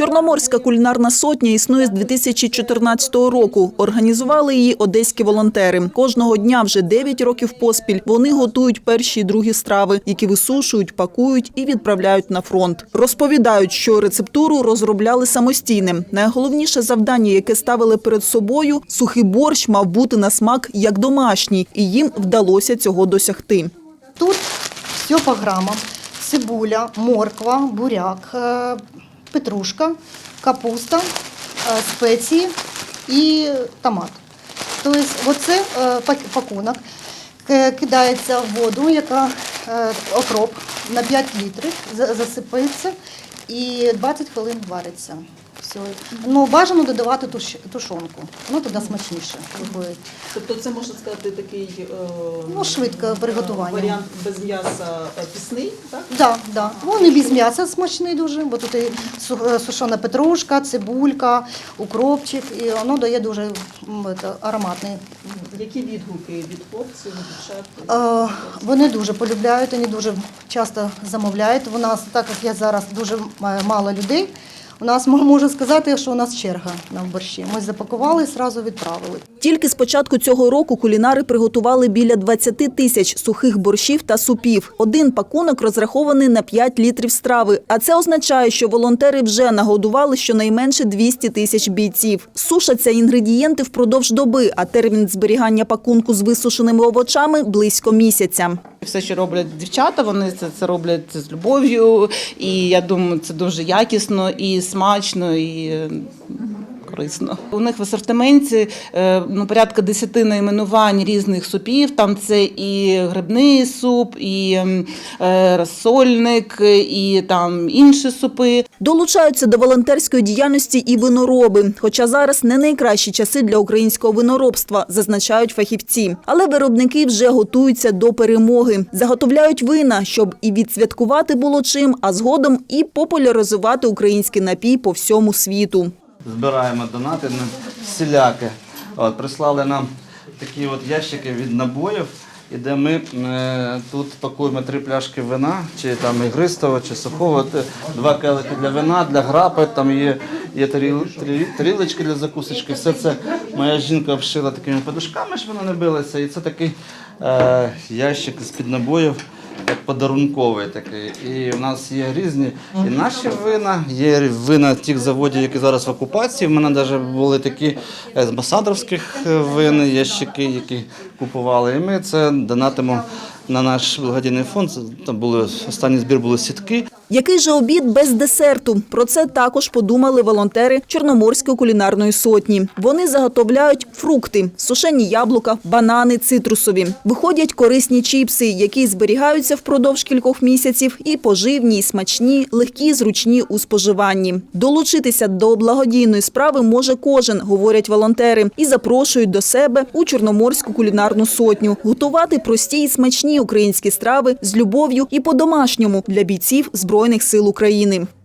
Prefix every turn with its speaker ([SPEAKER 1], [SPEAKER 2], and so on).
[SPEAKER 1] Чорноморська кулінарна сотня існує з 2014 року. Організували її одеські волонтери. Кожного дня вже 9 років поспіль вони готують перші і другі страви, які висушують, пакують і відправляють на фронт. Розповідають, що рецептуру розробляли самостійним. Найголовніше завдання, яке ставили перед собою, сухий борщ мав бути на смак як домашній, і їм вдалося цього досягти.
[SPEAKER 2] Тут все по граммам. Цибуля, морква, буряк, е, петрушка, капуста, е, спеції і томат. Тобто оце е, пакунок. Кидається в воду, яка е, окроп на 5 літрів, засипається і 20 хвилин вариться. Все. Ну, бажано додавати туш- тушонку. Ну, тоді смачніше виходить.
[SPEAKER 1] Тобто, це можна сказати такий
[SPEAKER 2] Ну, швидке приготування.
[SPEAKER 1] варіант без м'яса пісний, так?
[SPEAKER 2] Да, да. Вони без м'яса смачний дуже, бо тут і е, сушена петрушка, цибулька, укропчик, і воно дає дуже это, ароматний.
[SPEAKER 1] Які відгуки від хлопців, від дівчат?
[SPEAKER 2] Е, вони дуже полюбляють, вони дуже часто замовляють. У нас, так як я зараз дуже мало людей, у нас можу сказати, що у нас черга на борщі. Ми запакували і одразу відправили.
[SPEAKER 1] Тільки з початку цього року кулінари приготували біля 20 тисяч сухих борщів та супів. Один пакунок розрахований на 5 літрів страви. А це означає, що волонтери вже нагодували щонайменше 200 тисяч бійців. Сушаться інгредієнти впродовж доби, а термін зберігання пакунку з висушеними овочами близько місяця.
[SPEAKER 3] Все, що роблять дівчата, вони це, це роблять з любов'ю, і я думаю, це дуже якісно і смачно, і корисно. У них в асортименті е, ну, порядка 10 найменувань різних супів. Там це і грибний суп, і е, розсольник, і там інші супи.
[SPEAKER 1] Долучаються до волонтерської діяльності і винороби. Хоча зараз не найкращі часи для українського виноробства, зазначають фахівці. Але виробники вже готуються до перемоги. Заготовляють вина, щоб і відсвяткувати було чим, а згодом і популяризувати український напій по всьому світу.
[SPEAKER 4] Збираємо донати на всіляки. От, прислали нам такі от ящики від набоїв, і де ми е, тут пакуємо три пляшки вина, чи там ігристого, чи сухого, два келики для вина, для грапи, там є, є таріл, тарілочки для закусочки. Все це моя жінка вшила такими подушками, щоб воно не билося. І це такий е, ящик з-під набоїв як подарунковий такий. І в нас є різні і наші вина, є вина тих заводів, які зараз в окупації. В мене навіть були такі з масадровських е, вин, ящики, які купували. І ми це донатимо на наш благодійний фонд. Там були останній збір були сітки.
[SPEAKER 1] Який же обід без десерту? Про це також подумали волонтери Чорноморської кулінарної сотні. Вони заготовляють фрукти, сушені яблука, банани, цитрусові. Виходять корисні чіпси, які зберігаються впродовж кількох місяців, і поживні, і смачні, легкі, зручні у споживанні. Долучитися до благодійної справи може кожен, говорять волонтери, і запрошують до себе у Чорноморську кулінарну сотню готувати прості і смачні українські страви з любов'ю і по-домашньому для бійців Збройних сил України.